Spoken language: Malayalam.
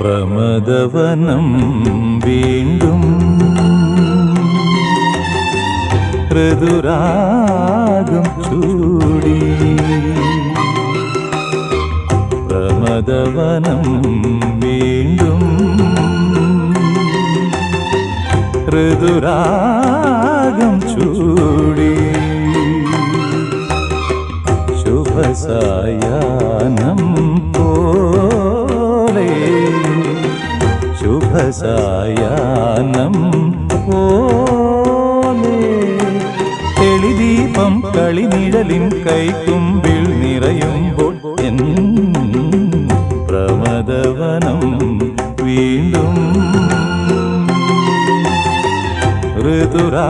പ്രമദവനം വീണ്ടും ഋതുരാഗം ചൂടി. പ്രമദവനം വീണ്ടും ഋതുരാഗം ചൂടി. ശുഭസായാനം പോലെ ശുഭസായാനം പോലെ തെളിദീപം കളിനിഴലിൻ കൈക്കുമ്പിൽ നിറയുമ്പോൾ എൻ പ്രമദവനം വീണ്ടും ഋതുരാ